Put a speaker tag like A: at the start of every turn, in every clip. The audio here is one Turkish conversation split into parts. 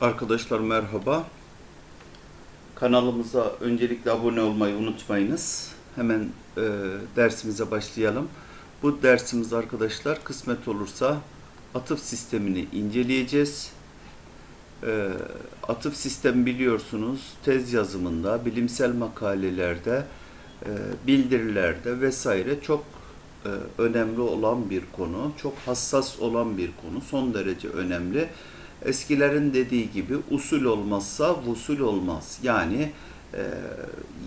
A: Arkadaşlar merhaba. Kanalımıza öncelikle abone olmayı unutmayınız. Hemen e, dersimize başlayalım. Bu dersimiz arkadaşlar kısmet olursa atıf sistemini inceleyeceğiz. E, atıf sistemi biliyorsunuz tez yazımında, bilimsel makalelerde, e, bildirilerde vesaire çok e, önemli olan bir konu, çok hassas olan bir konu, son derece önemli. Eskilerin dediği gibi usul olmazsa vusul olmaz. Yani e,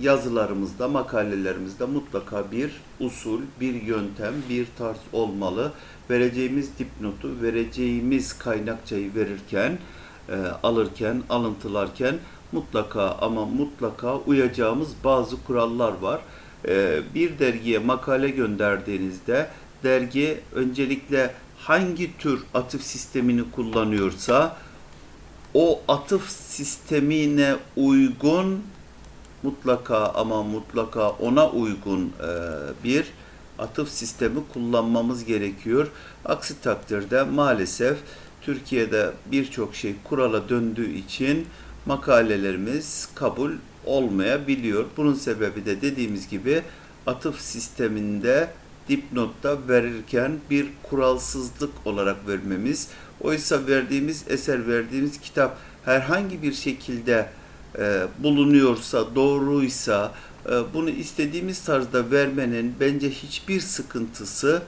A: yazılarımızda, makalelerimizde mutlaka bir usul, bir yöntem, bir tarz olmalı. Vereceğimiz dipnotu, vereceğimiz kaynakçayı verirken, e, alırken, alıntılarken mutlaka ama mutlaka uyacağımız bazı kurallar var. E, bir dergiye makale gönderdiğinizde dergi öncelikle hangi tür atıf sistemini kullanıyorsa o atıf sistemine uygun mutlaka ama mutlaka ona uygun e, bir atıf sistemi kullanmamız gerekiyor. Aksi takdirde maalesef Türkiye'de birçok şey kurala döndüğü için makalelerimiz kabul olmayabiliyor. Bunun sebebi de dediğimiz gibi atıf sisteminde dipnotta verirken bir kuralsızlık olarak vermemiz. Oysa verdiğimiz eser, verdiğimiz kitap herhangi bir şekilde e, bulunuyorsa, doğruysa, e, bunu istediğimiz tarzda vermenin bence hiçbir sıkıntısı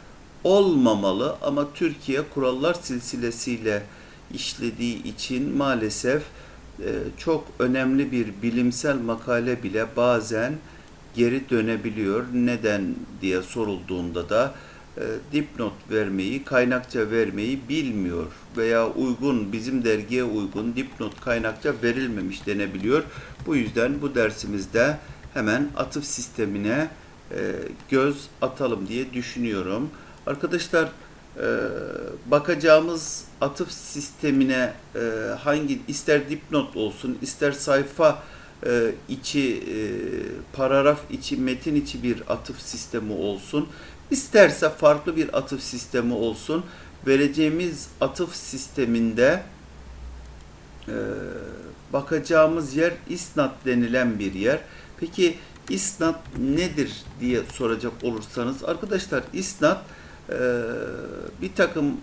A: olmamalı. Ama Türkiye kurallar silsilesiyle işlediği için maalesef e, çok önemli bir bilimsel makale bile bazen geri dönebiliyor. Neden diye sorulduğunda da e, dipnot vermeyi, kaynakça vermeyi bilmiyor veya uygun bizim dergiye uygun dipnot kaynakça verilmemiş denebiliyor. Bu yüzden bu dersimizde hemen atıf sistemine e, göz atalım diye düşünüyorum. Arkadaşlar e, bakacağımız atıf sistemine e, hangi ister dipnot olsun ister sayfa e, içi e, paragraf içi metin içi bir atıf sistemi olsun isterse farklı bir atıf sistemi olsun vereceğimiz atıf sisteminde e, bakacağımız yer isnat denilen bir yer. Peki isnat nedir diye soracak olursanız arkadaşlar isnat e, bir takım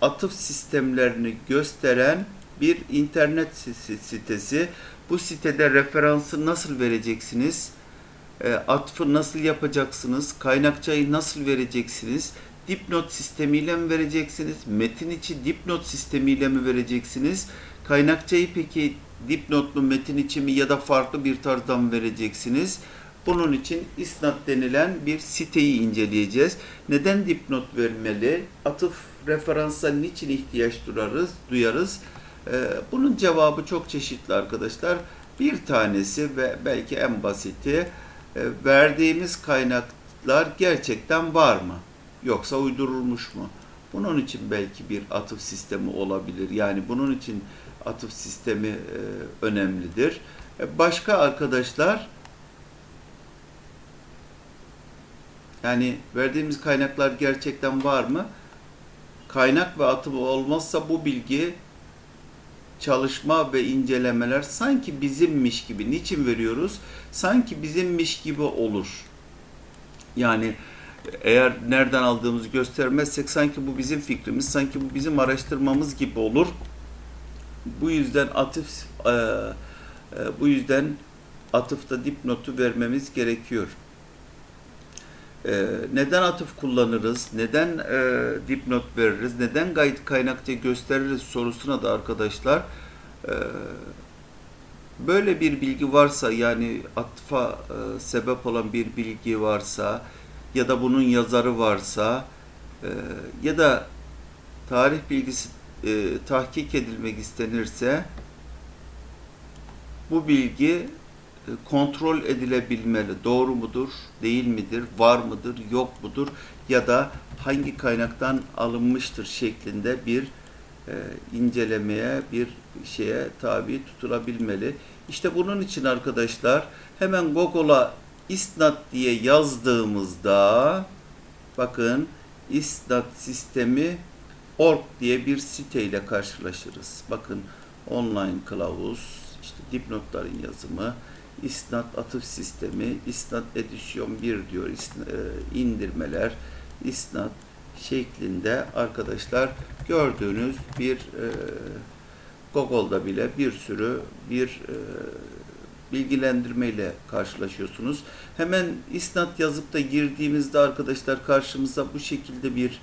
A: atıf sistemlerini gösteren bir internet sitesi. Bu sitede referansı nasıl vereceksiniz? E, atfı nasıl yapacaksınız? Kaynakçayı nasıl vereceksiniz? Dipnot sistemiyle mi vereceksiniz? Metin içi dipnot sistemiyle mi vereceksiniz? Kaynakçayı peki dipnotlu metin içi mi ya da farklı bir tarzdan mı vereceksiniz? Bunun için isnat denilen bir siteyi inceleyeceğiz. Neden dipnot vermeli? Atıf referansa niçin ihtiyaç duyarız? duyarız? Ee, bunun cevabı çok çeşitli arkadaşlar. Bir tanesi ve belki en basiti e, verdiğimiz kaynaklar gerçekten var mı? Yoksa uydurulmuş mu? Bunun için belki bir atıf sistemi olabilir. Yani bunun için atıf sistemi e, önemlidir. E, başka arkadaşlar yani verdiğimiz kaynaklar gerçekten var mı? Kaynak ve atımı olmazsa bu bilgi çalışma ve incelemeler sanki bizimmiş gibi. Niçin veriyoruz? Sanki bizimmiş gibi olur. Yani eğer nereden aldığımızı göstermezsek sanki bu bizim fikrimiz, sanki bu bizim araştırmamız gibi olur. Bu yüzden atıf e, e, bu yüzden atıfta dipnotu vermemiz gerekiyor. E, neden atıf kullanırız? Neden e, dipnot veririz? Neden gayet kaynakça gösteririz sorusuna da arkadaşlar e, böyle bir bilgi varsa yani atfa e, sebep olan bir bilgi varsa ya da bunun yazarı varsa e, ya da tarih bilgisi e, tahkik edilmek istenirse bu bilgi kontrol edilebilmeli. Doğru mudur, değil midir, var mıdır, yok mudur ya da hangi kaynaktan alınmıştır şeklinde bir e, incelemeye, bir şeye tabi tutulabilmeli. İşte bunun için arkadaşlar hemen Google'a isnat diye yazdığımızda bakın isnat sistemi org diye bir siteyle karşılaşırız. Bakın online kılavuz, işte dipnotların yazımı, isnat atıf sistemi, isnat edisyon 1 diyor, e, indirmeler, isnat şeklinde arkadaşlar gördüğünüz bir e, Google'da bile bir sürü bir e, bilgilendirmeyle karşılaşıyorsunuz. Hemen isnat yazıp da girdiğimizde arkadaşlar karşımıza bu şekilde bir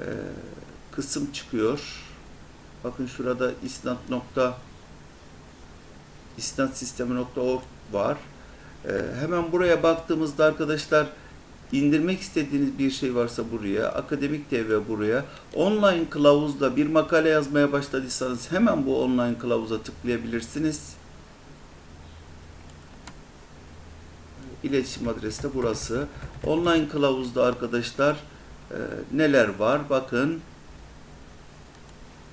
A: e, kısım çıkıyor. Bakın şurada isnat nokta isnat sistemi.org var. E, hemen buraya baktığımızda arkadaşlar indirmek istediğiniz bir şey varsa buraya, akademik TV buraya, online kılavuzla bir makale yazmaya başladıysanız hemen bu online kılavuza tıklayabilirsiniz. İletişim adresi de burası. Online kılavuzda arkadaşlar e, neler var? Bakın.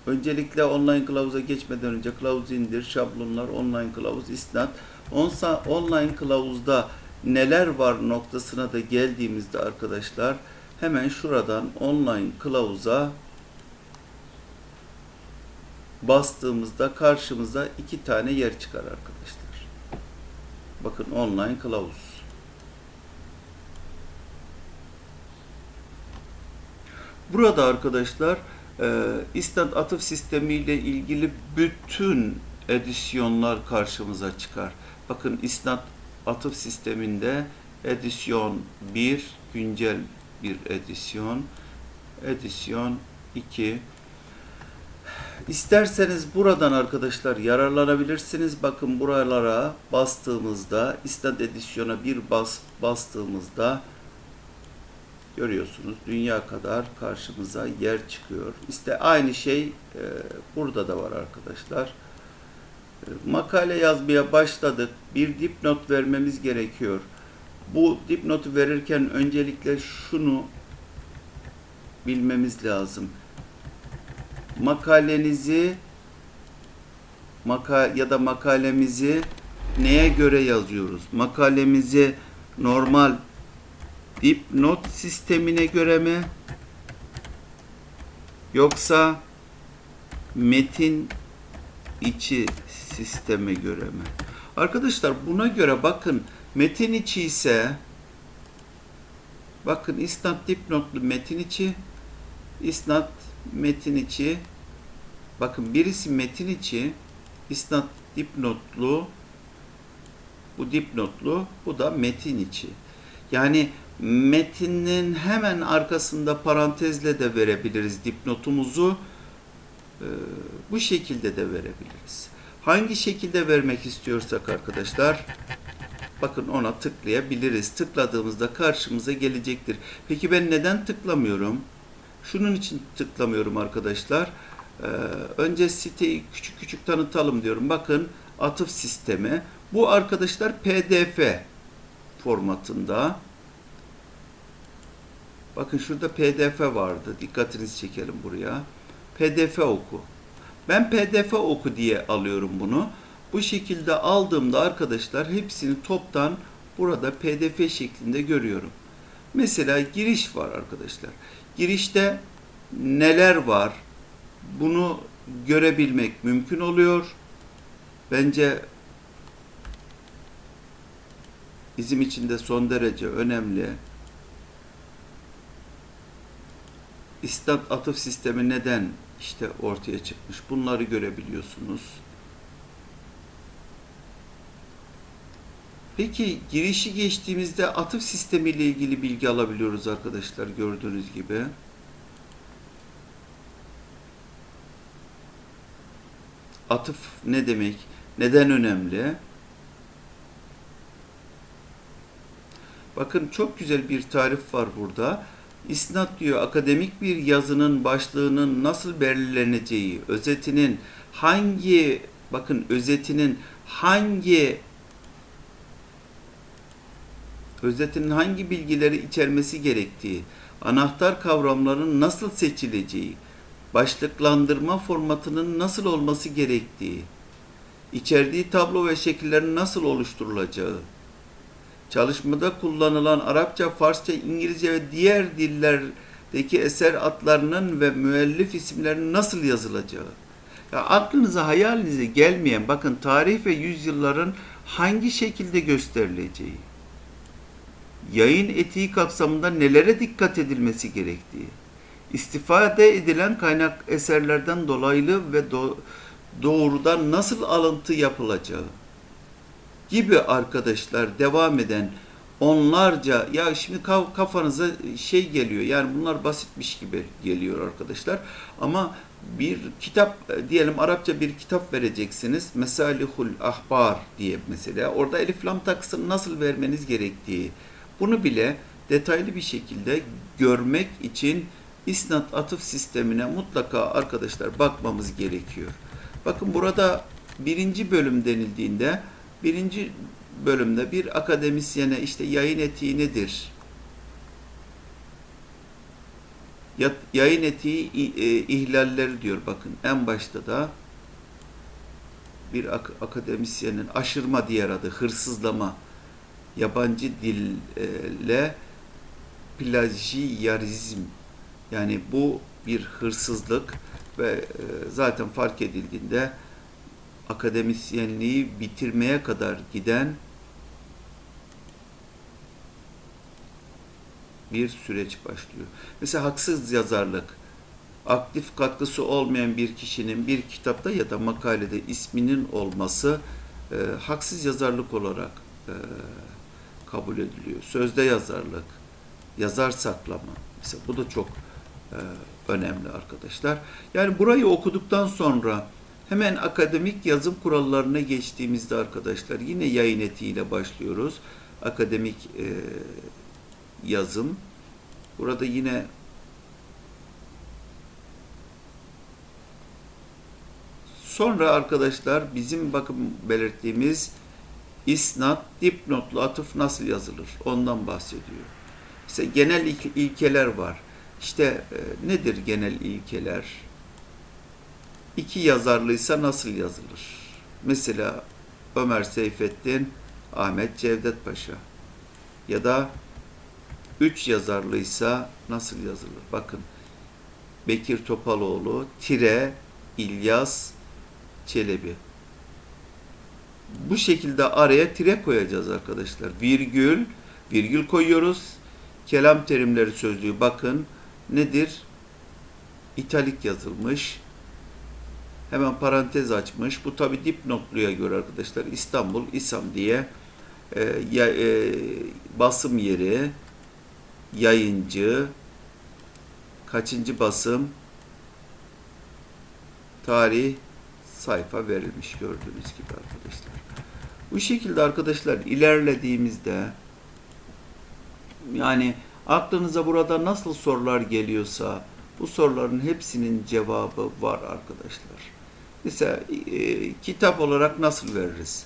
A: Öncelikle online kılavuza geçmeden önce kılavuz indir, şablonlar, online kılavuz, isnat. Onsa online kılavuzda neler var noktasına da geldiğimizde arkadaşlar hemen şuradan online kılavuza bastığımızda karşımıza iki tane yer çıkar arkadaşlar. Bakın online kılavuz. Burada arkadaşlar e, isnat atıf sistemi ile ilgili bütün edisyonlar karşımıza çıkar. Bakın isnat atıf sisteminde edisyon 1 güncel bir edisyon, edisyon 2 İsterseniz buradan arkadaşlar yararlanabilirsiniz. Bakın buralara bastığımızda isnat edisyona bir bas bastığımızda görüyorsunuz dünya kadar karşımıza yer çıkıyor. İşte aynı şey e, burada da var arkadaşlar. Makale yazmaya başladık. Bir dipnot vermemiz gerekiyor. Bu dipnotu verirken öncelikle şunu bilmemiz lazım. Makalenizi maka ya da makalemizi neye göre yazıyoruz? Makalemizi normal dipnot sistemine göre mi? Yoksa metin içi sisteme göre mi? Arkadaşlar buna göre bakın metin içi ise bakın isnat dipnotlu metin içi isnat metin içi bakın birisi metin içi isnat dipnotlu bu dipnotlu bu da metin içi. Yani metinin hemen arkasında parantezle de verebiliriz dipnotumuzu. Bu şekilde de verebiliriz. Hangi şekilde vermek istiyorsak arkadaşlar bakın ona tıklayabiliriz. Tıkladığımızda karşımıza gelecektir. Peki ben neden tıklamıyorum? Şunun için tıklamıyorum arkadaşlar. Ee, önce siteyi küçük küçük tanıtalım diyorum. Bakın atıf sistemi. Bu arkadaşlar PDF formatında. Bakın şurada PDF vardı. Dikkatinizi çekelim buraya. PDF oku. Ben PDF oku diye alıyorum bunu. Bu şekilde aldığımda arkadaşlar hepsini toptan burada PDF şeklinde görüyorum. Mesela giriş var arkadaşlar. Girişte neler var? Bunu görebilmek mümkün oluyor. Bence bizim için de son derece önemli. İstat atıf sistemi neden işte ortaya çıkmış? Bunları görebiliyorsunuz. Peki girişi geçtiğimizde atıf sistemi ile ilgili bilgi alabiliyoruz arkadaşlar gördüğünüz gibi. Atıf ne demek? Neden önemli? Bakın çok güzel bir tarif var burada. İsnat diyor akademik bir yazının başlığının nasıl belirleneceği, özetinin hangi bakın özetinin hangi özetinin hangi bilgileri içermesi gerektiği, anahtar kavramların nasıl seçileceği, başlıklandırma formatının nasıl olması gerektiği, içerdiği tablo ve şekillerin nasıl oluşturulacağı, çalışmada kullanılan Arapça, Farsça, İngilizce ve diğer dillerdeki eser adlarının ve müellif isimlerinin nasıl yazılacağı, Ya aklınıza hayalinize gelmeyen bakın tarih ve yüzyılların hangi şekilde gösterileceği, yayın etiği kapsamında nelere dikkat edilmesi gerektiği, istifade edilen kaynak eserlerden dolaylı ve do- doğrudan nasıl alıntı yapılacağı gibi arkadaşlar devam eden onlarca ya şimdi kaf- kafanıza şey geliyor yani bunlar basitmiş gibi geliyor arkadaşlar ama bir kitap e, diyelim Arapça bir kitap vereceksiniz Mesalihul Ahbar diye mesela orada elif lam takısını nasıl vermeniz gerektiği bunu bile detaylı bir şekilde görmek için isnat atıf sistemine mutlaka arkadaşlar bakmamız gerekiyor. Bakın burada birinci bölüm denildiğinde birinci bölümde bir akademisyene işte yayın etiği nedir? Ya- Yayın etiği e, ihlalleri diyor bakın en başta da bir ak- akademisyenin aşırma diğer adı hırsızlama yabancı dille plagiarizm yani bu bir hırsızlık ve e, zaten fark edildiğinde akademisyenliği bitirmeye kadar giden bir süreç başlıyor. Mesela haksız yazarlık, aktif katkısı olmayan bir kişinin bir kitapta ya da makalede isminin olması e, haksız yazarlık olarak e, kabul ediliyor. Sözde yazarlık, yazar saklama. Mesela bu da çok e, önemli arkadaşlar. Yani burayı okuduktan sonra hemen akademik yazım kurallarına geçtiğimizde arkadaşlar yine yayın etiğiyle başlıyoruz. Akademik e, yazım. Burada yine sonra arkadaşlar bizim bakın belirttiğimiz isnat, dipnotlu atıf nasıl yazılır? Ondan bahsediyor. İşte genel ilk- ilkeler var. İşte e, nedir genel ilkeler? İki yazarlıysa nasıl yazılır? Mesela Ömer Seyfettin, Ahmet Cevdet Paşa. Ya da üç yazarlıysa nasıl yazılır? Bakın Bekir Topaloğlu, Tire, İlyas, Çelebi. Bu şekilde araya tire koyacağız arkadaşlar. Virgül, virgül koyuyoruz. Kelam terimleri sözlüğü bakın nedir? İtalik yazılmış. Hemen parantez açmış. Bu tabi dipnotluya göre arkadaşlar İstanbul, İSAM diye e, ya, e, basım yeri, yayıncı, kaçıncı basım, tarih, sayfa verilmiş gördüğünüz gibi arkadaşlar. Bu şekilde arkadaşlar ilerlediğimizde yani aklınıza burada nasıl sorular geliyorsa bu soruların hepsinin cevabı var arkadaşlar. Mesela e, kitap olarak nasıl veririz?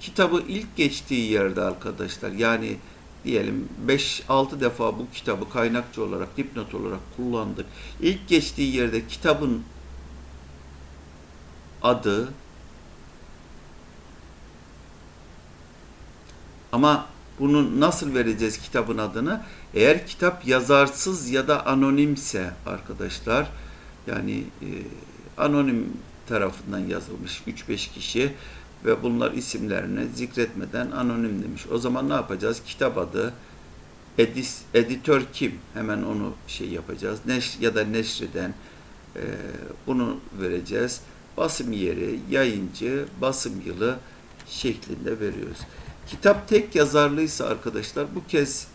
A: Kitabı ilk geçtiği yerde arkadaşlar yani diyelim 5-6 defa bu kitabı kaynakçı olarak, dipnot olarak kullandık. İlk geçtiği yerde kitabın adı ama bunu nasıl vereceğiz kitabın adını? Eğer kitap yazarsız ya da anonimse arkadaşlar yani e, anonim tarafından yazılmış 3-5 kişi ve bunlar isimlerini zikretmeden anonim demiş. O zaman ne yapacağız? Kitap adı, edis, editör kim? Hemen onu şey yapacağız. Neş ya da neşreden e, bunu vereceğiz. Basım yeri, yayıncı, basım yılı şeklinde veriyoruz. Kitap tek yazarlıysa arkadaşlar bu kez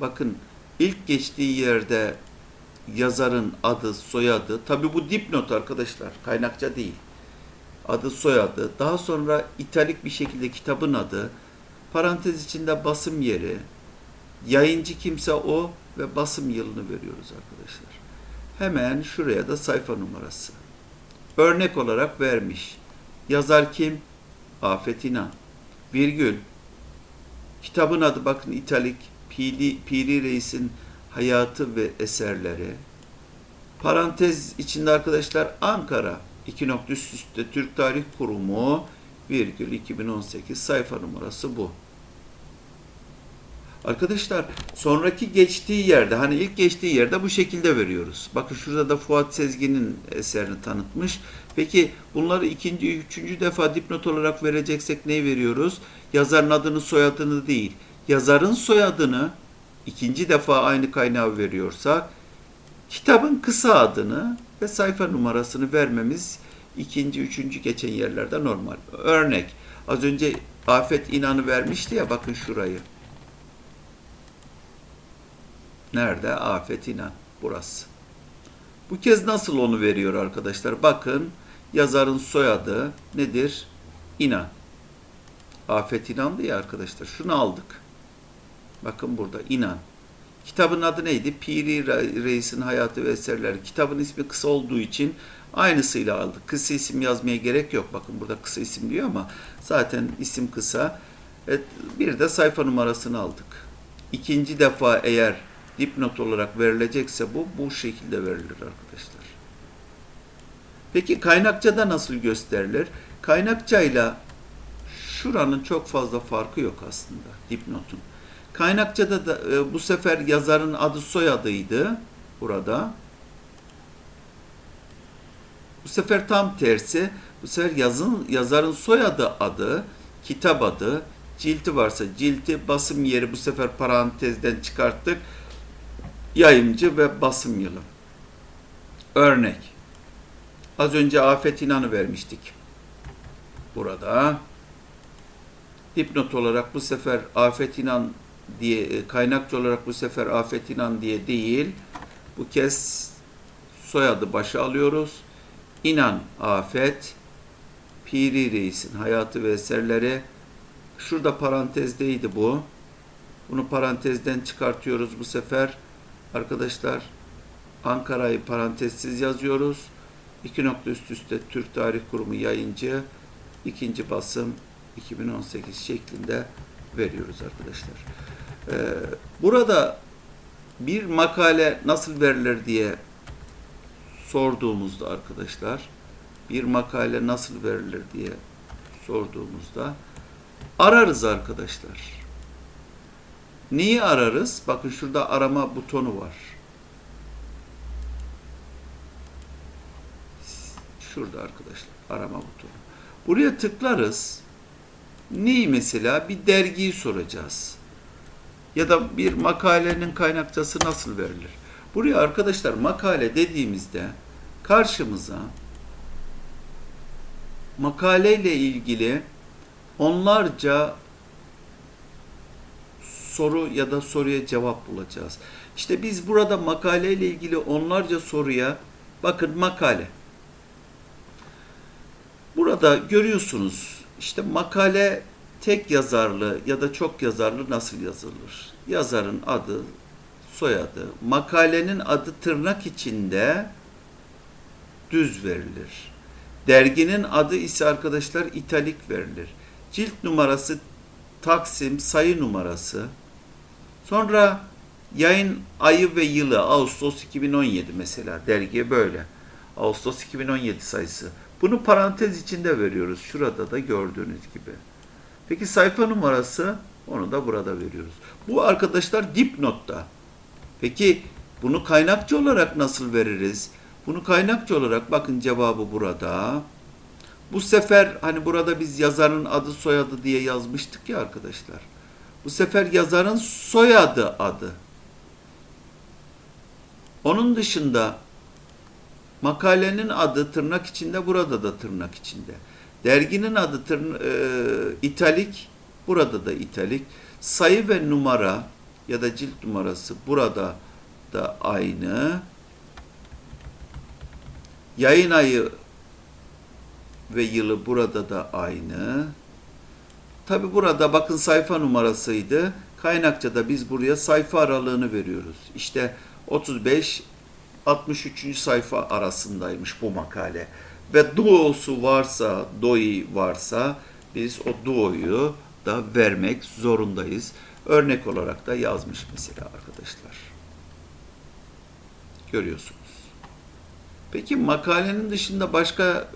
A: bakın ilk geçtiği yerde yazarın adı, soyadı, tabi bu dipnot arkadaşlar, kaynakça değil. Adı, soyadı, daha sonra italik bir şekilde kitabın adı, parantez içinde basım yeri, yayıncı kimse o ve basım yılını veriyoruz arkadaşlar. Hemen şuraya da sayfa numarası. Örnek olarak vermiş. Yazar kim? Afet İnan. Virgül. Kitabın adı bakın italik. Piri, Piri Reis'in hayatı ve eserleri. Parantez içinde arkadaşlar Ankara. İki nokta üst üste Türk Tarih Kurumu virgül 2018 sayfa numarası bu. Arkadaşlar sonraki geçtiği yerde hani ilk geçtiği yerde bu şekilde veriyoruz. Bakın şurada da Fuat Sezgin'in eserini tanıtmış. Peki bunları ikinci, üçüncü defa dipnot olarak vereceksek neyi veriyoruz? Yazarın adını soyadını değil. Yazarın soyadını ikinci defa aynı kaynağı veriyorsak kitabın kısa adını ve sayfa numarasını vermemiz ikinci, üçüncü geçen yerlerde normal. Örnek az önce Afet İnan'ı vermişti ya bakın şurayı. Nerede? Afet İnan. Burası. Bu kez nasıl onu veriyor arkadaşlar? Bakın yazarın soyadı nedir? İnan. Afet İnan'dı ya arkadaşlar. Şunu aldık. Bakın burada İnan. Kitabın adı neydi? Piri Reis'in Hayatı ve Eserleri. Kitabın ismi kısa olduğu için aynısıyla aldık. Kısa isim yazmaya gerek yok. Bakın burada kısa isim diyor ama zaten isim kısa. Evet, bir de sayfa numarasını aldık. İkinci defa eğer dipnot olarak verilecekse bu bu şekilde verilir arkadaşlar. Peki kaynakçada nasıl gösterilir? Kaynakçayla şuranın çok fazla farkı yok aslında dipnotun. Kaynakçada da e, bu sefer yazarın adı soyadıydı burada. Bu sefer tam tersi. Bu sefer yazın yazarın soyadı adı, kitap adı, cilti varsa cilti, basım yeri bu sefer parantezden çıkarttık. Yayımcı ve basım yılı. Örnek. Az önce Afet İnan'ı vermiştik. Burada. Dipnot olarak bu sefer Afet İnan diye e, kaynakçı olarak bu sefer Afet İnan diye değil. Bu kez soyadı başa alıyoruz. İnan Afet Piri Reis'in hayatı ve eserleri şurada parantezdeydi bu. Bunu parantezden çıkartıyoruz bu sefer. Arkadaşlar Ankara'yı parantezsiz yazıyoruz. İki nokta üst üste Türk Tarih Kurumu yayıncı ikinci basım 2018 şeklinde veriyoruz arkadaşlar. Ee, burada bir makale nasıl verilir diye sorduğumuzda arkadaşlar bir makale nasıl verilir diye sorduğumuzda ararız arkadaşlar. Neyi ararız? Bakın şurada arama butonu var. Şurada arkadaşlar arama butonu. Buraya tıklarız. Neyi mesela? Bir dergiyi soracağız. Ya da bir makalenin kaynakçası nasıl verilir? Buraya arkadaşlar makale dediğimizde karşımıza makaleyle ilgili onlarca soru ya da soruya cevap bulacağız. İşte biz burada makaleyle ilgili onlarca soruya bakın makale. Burada görüyorsunuz işte makale tek yazarlı ya da çok yazarlı nasıl yazılır? Yazarın adı, soyadı, makalenin adı tırnak içinde düz verilir. Derginin adı ise arkadaşlar italik verilir. Cilt numarası Taksim sayı numarası. Sonra yayın ayı ve yılı Ağustos 2017 mesela dergiye böyle. Ağustos 2017 sayısı. Bunu parantez içinde veriyoruz. Şurada da gördüğünüz gibi. Peki sayfa numarası onu da burada veriyoruz. Bu arkadaşlar dipnotta. Peki bunu kaynakçı olarak nasıl veririz? Bunu kaynakçı olarak bakın cevabı burada. Bu sefer hani burada biz yazarın adı soyadı diye yazmıştık ya arkadaşlar. Bu sefer yazarın soyadı adı. Onun dışında makalenin adı tırnak içinde burada da tırnak içinde. Derginin adı tırn e, italik burada da italik. Sayı ve numara ya da cilt numarası burada da aynı. Yayın ayı ve yılı burada da aynı. Tabi burada bakın sayfa numarasıydı. Kaynakçada biz buraya sayfa aralığını veriyoruz. İşte 35 63. sayfa arasındaymış bu makale. Ve duosu varsa, doi varsa biz o duoyu da vermek zorundayız. Örnek olarak da yazmış mesela arkadaşlar. Görüyorsunuz. Peki makalenin dışında başka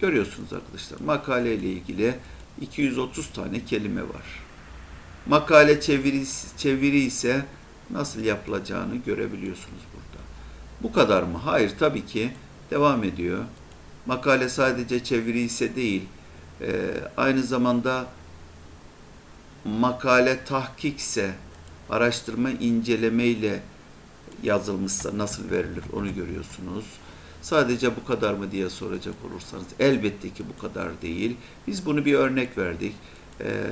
A: görüyorsunuz arkadaşlar. Makale ile ilgili 230 tane kelime var. Makale çeviri, çeviri ise nasıl yapılacağını görebiliyorsunuz. Bu kadar mı? Hayır tabii ki devam ediyor. Makale sadece çeviri ise değil, e, aynı zamanda makale tahkikse, araştırma inceleme ile yazılmışsa nasıl verilir onu görüyorsunuz. Sadece bu kadar mı diye soracak olursanız elbette ki bu kadar değil. Biz bunu bir örnek verdik. Ee,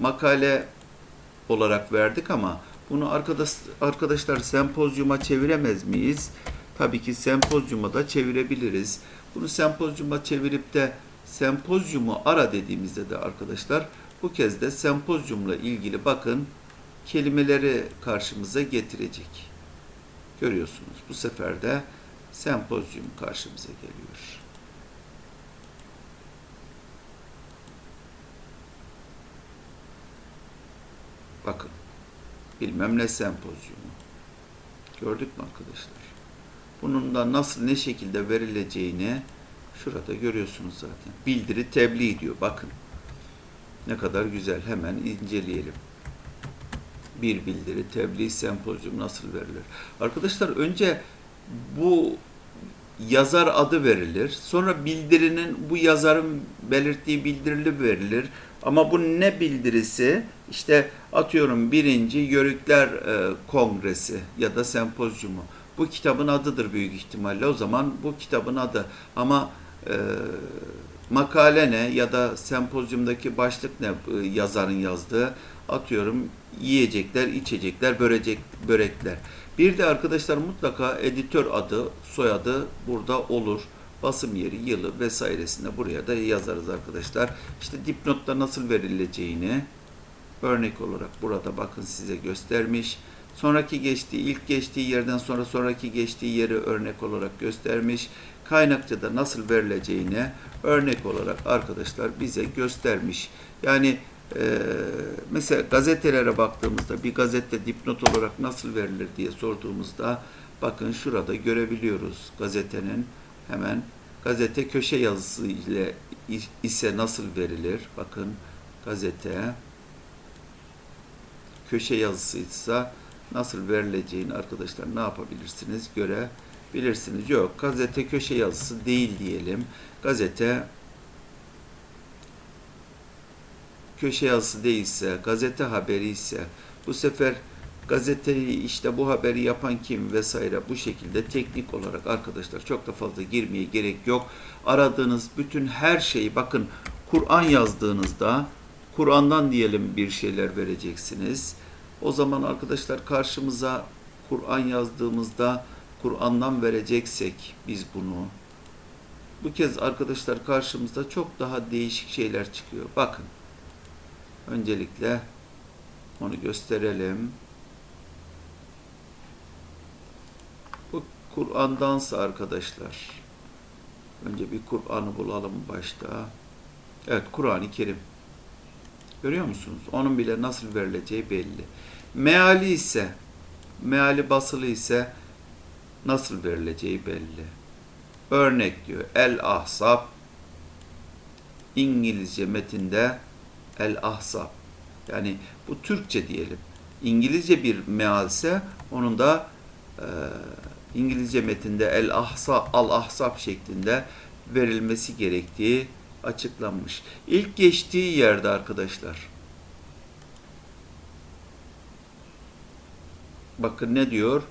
A: makale olarak verdik ama bunu arkadaş, arkadaşlar sempozyuma çeviremez miyiz? Tabii ki sempozyuma da çevirebiliriz. Bunu sempozyuma çevirip de sempozyumu ara dediğimizde de arkadaşlar bu kez de sempozyumla ilgili bakın kelimeleri karşımıza getirecek. Görüyorsunuz bu sefer de sempozyum karşımıza geliyor. Bakın bilmem ne sempozyumu. Gördük mü arkadaşlar? Bunun da nasıl ne şekilde verileceğini şurada görüyorsunuz zaten. Bildiri tebliğ diyor. Bakın. Ne kadar güzel. Hemen inceleyelim. Bir bildiri, tebliğ, sempozyum nasıl verilir? Arkadaşlar önce bu yazar adı verilir. Sonra bildirinin bu yazarın belirttiği bildirili verilir. Ama bu ne bildirisi? İşte atıyorum birinci Yörükler e, Kongresi ya da sempozyumu. Bu kitabın adıdır büyük ihtimalle. O zaman bu kitabın adı. Ama e, makale ne ya da sempozyumdaki başlık ne e, yazarın yazdığı atıyorum yiyecekler, içecekler, börecek, börekler. Bir de arkadaşlar mutlaka editör adı, soyadı burada olur. Basım yeri, yılı vesairesinde buraya da yazarız arkadaşlar. İşte dipnotta nasıl verileceğini örnek olarak burada bakın size göstermiş. Sonraki geçtiği, ilk geçtiği yerden sonra sonraki geçtiği yeri örnek olarak göstermiş. Kaynakçada nasıl verileceğini örnek olarak arkadaşlar bize göstermiş. Yani e, mesela gazetelere baktığımızda bir gazete dipnot olarak nasıl verilir diye sorduğumuzda bakın şurada görebiliyoruz gazetenin hemen gazete köşe yazısı ile ise nasıl verilir? Bakın gazete köşe yazısıysa nasıl verileceğini arkadaşlar ne yapabilirsiniz görebilirsiniz. Yok gazete köşe yazısı değil diyelim. Gazete köşe yazısı değilse, gazete haberi ise bu sefer gazeteyi işte bu haberi yapan kim vesaire bu şekilde teknik olarak arkadaşlar çok da fazla girmeye gerek yok. Aradığınız bütün her şeyi bakın Kur'an yazdığınızda Kur'an'dan diyelim bir şeyler vereceksiniz. O zaman arkadaşlar karşımıza Kur'an yazdığımızda Kur'an'dan vereceksek biz bunu bu kez arkadaşlar karşımızda çok daha değişik şeyler çıkıyor. Bakın. Öncelikle onu gösterelim. Bu Kur'an'dansa arkadaşlar. Önce bir Kur'an'ı bulalım başta. Evet Kur'an-ı Kerim. Görüyor musunuz? Onun bile nasıl verileceği belli. Meali ise, meali basılı ise nasıl verileceği belli. Örnek diyor. El Ahzab İngilizce metinde El Ahzab. Yani bu Türkçe diyelim. İngilizce bir mealse onun da e, İngilizce metinde El Ahsa Al Ahzab şeklinde verilmesi gerektiği açıklanmış. İlk geçtiği yerde arkadaşlar. Bakın ne diyor?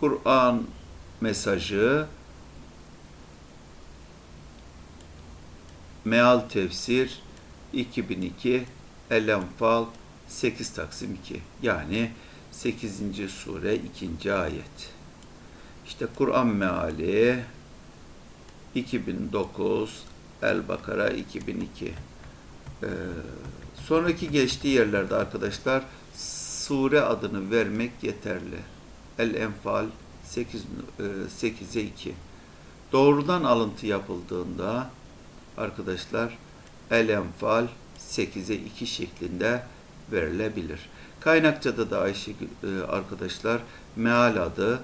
A: Kur'an mesajı Meal Tefsir 2002 El Enfal 8 Taksim 2 yani 8. sure 2. ayet. İşte Kur'an meali 2009 El Bakara 2002. Ee, sonraki geçtiği yerlerde arkadaşlar sure adını vermek yeterli. El Enfal 8, 8'e 2. Doğrudan alıntı yapıldığında arkadaşlar El Enfal 8'e 2 şeklinde verilebilir. Kaynakçada da Ayşe e, arkadaşlar meal adı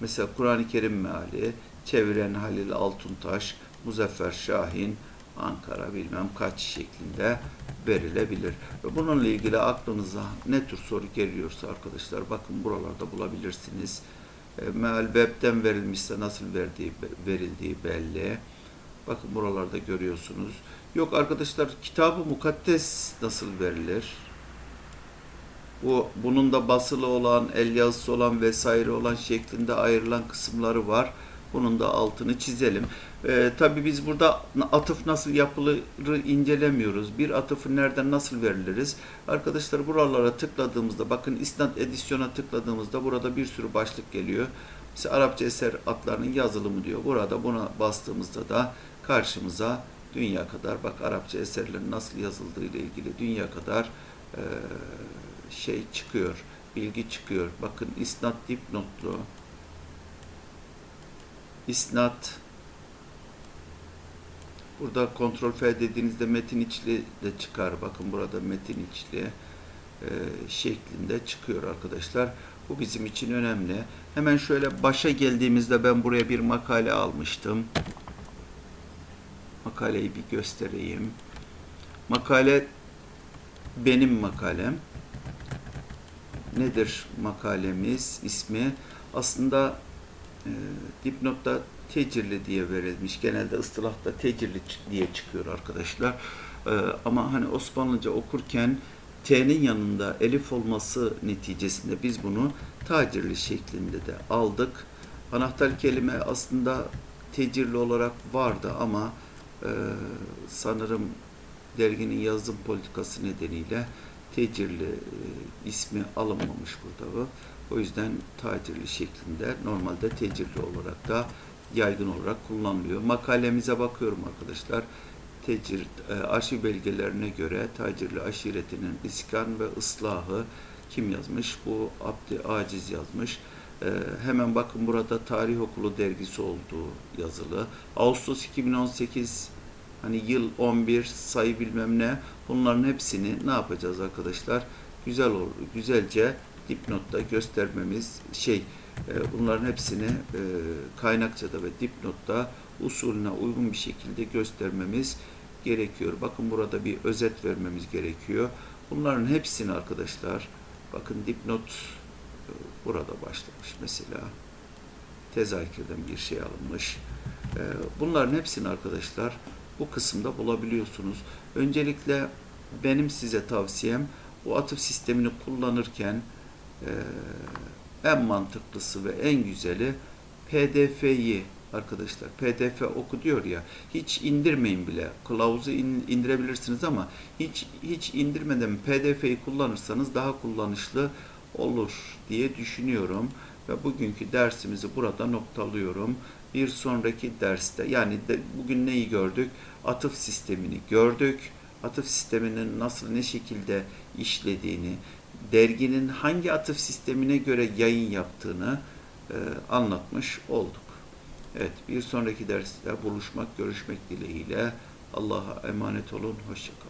A: mesela Kur'an-ı Kerim meali çeviren Halil Altuntaş, Muzaffer Şahin, Ankara bilmem kaç şeklinde verilebilir. Ve bununla ilgili aklınıza ne tür soru geliyorsa arkadaşlar bakın buralarda bulabilirsiniz. E, meal webten verilmişse nasıl verdiği, verildiği belli. Bakın buralarda görüyorsunuz. Yok arkadaşlar kitabı mukaddes nasıl verilir? Bu bunun da basılı olan, el yazısı olan vesaire olan şeklinde ayrılan kısımları var. Bunun da altını çizelim. Ee, tabii biz burada atıf nasıl yapılırı incelemiyoruz. Bir atıfı nereden nasıl veriliriz? Arkadaşlar buralara tıkladığımızda bakın isnat edisyona tıkladığımızda burada bir sürü başlık geliyor. Mesela Arapça eser adlarının yazılımı diyor. Burada buna bastığımızda da karşımıza dünya kadar bak Arapça eserlerin nasıl yazıldığı ile ilgili dünya kadar eee şey çıkıyor, bilgi çıkıyor. Bakın isnat dipnotlu, isnat, burada kontrol F dediğinizde metin içli de çıkar. Bakın burada metin içli e, şeklinde çıkıyor arkadaşlar. Bu bizim için önemli. Hemen şöyle başa geldiğimizde ben buraya bir makale almıştım. Makaleyi bir göstereyim. Makale benim makalem nedir makalemiz ismi? Aslında e, dipnotta tecirli diye verilmiş. Genelde ıstılahta tecirli diye çıkıyor arkadaşlar. E, ama hani Osmanlıca okurken T'nin yanında elif olması neticesinde biz bunu tacirli şeklinde de aldık. Anahtar kelime aslında tecirli olarak vardı ama e, sanırım derginin yazım politikası nedeniyle tecirli e, ismi alınmamış burada bu. O yüzden tacirli şeklinde normalde tecirli olarak da yaygın olarak kullanılıyor. Makalemize bakıyorum arkadaşlar. Tecir, e, arşiv belgelerine göre tacirli aşiretinin iskan ve ıslahı kim yazmış? Bu Abdi Aciz yazmış. E, hemen bakın burada Tarih Okulu dergisi olduğu yazılı. Ağustos 2018 hani yıl 11 sayı bilmem ne bunların hepsini ne yapacağız arkadaşlar? Güzel olur, güzelce dipnotta göstermemiz şey e, bunların hepsini e, kaynakçada ve dipnotta usulüne uygun bir şekilde göstermemiz gerekiyor. Bakın burada bir özet vermemiz gerekiyor. Bunların hepsini arkadaşlar bakın dipnot e, burada başlamış mesela tezahürden bir şey alınmış. Bunların hepsini arkadaşlar bu kısımda bulabiliyorsunuz. Öncelikle benim size tavsiyem bu atıf sistemini kullanırken e, en mantıklısı ve en güzeli PDF'yi arkadaşlar PDF oku diyor ya hiç indirmeyin bile kılavuzu in- indirebilirsiniz ama hiç hiç indirmeden PDF'yi kullanırsanız daha kullanışlı olur diye düşünüyorum ve bugünkü dersimizi burada noktalıyorum. Bir sonraki derste yani de, bugün neyi gördük? Atıf sistemini gördük. Atıf sisteminin nasıl ne şekilde işlediğini, derginin hangi atıf sistemine göre yayın yaptığını e, anlatmış olduk. Evet, bir sonraki derste buluşmak, görüşmek dileğiyle Allah'a emanet olun, hoşçakalın.